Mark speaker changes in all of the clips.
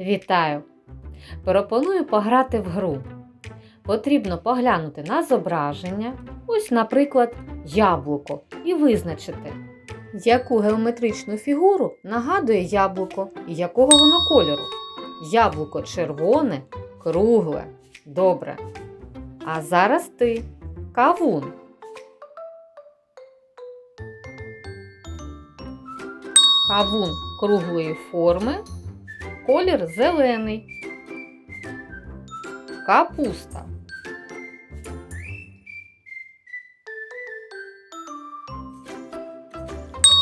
Speaker 1: Вітаю! Пропоную пограти в гру. Потрібно поглянути на зображення, ось, наприклад, яблуко, і визначити, яку геометричну фігуру нагадує яблуко і якого воно кольору. Яблуко червоне, кругле. Добре. А зараз ти кавун. Кавун круглої форми, колір зелений. Капуста.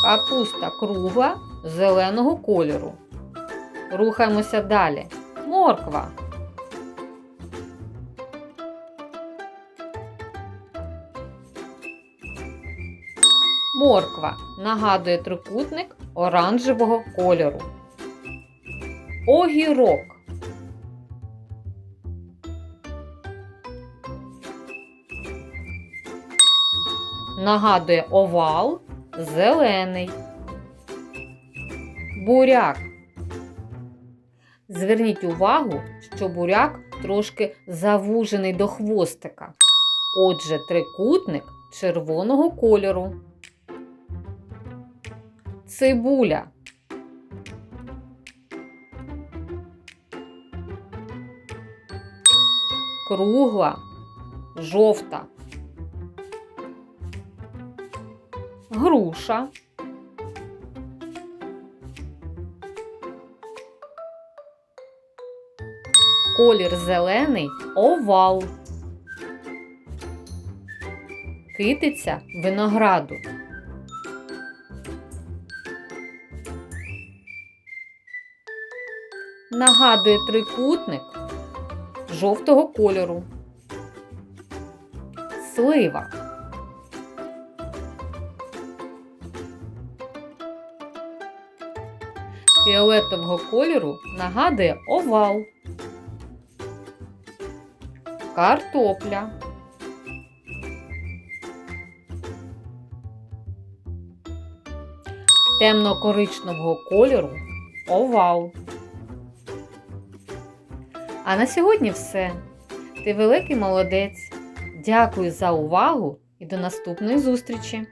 Speaker 1: Капуста кругла зеленого кольору. Рухаємося далі. Морква. Морква нагадує трикутник оранжевого кольору. Огірок. Нагадує овал зелений. Буряк. Зверніть увагу, що буряк трошки завужений до хвостика. Отже, трикутник червоного кольору. Цибуля. Кругла, жовта. Груша. Колір зелений овал. Китиця винограду. Нагадує трикутник жовтого кольору. Слива. Фіолетового кольору нагадує овал. Картопля. Темно-коричневого кольору овал. А на сьогодні все. Ти великий молодець. Дякую за увагу і до наступної зустрічі!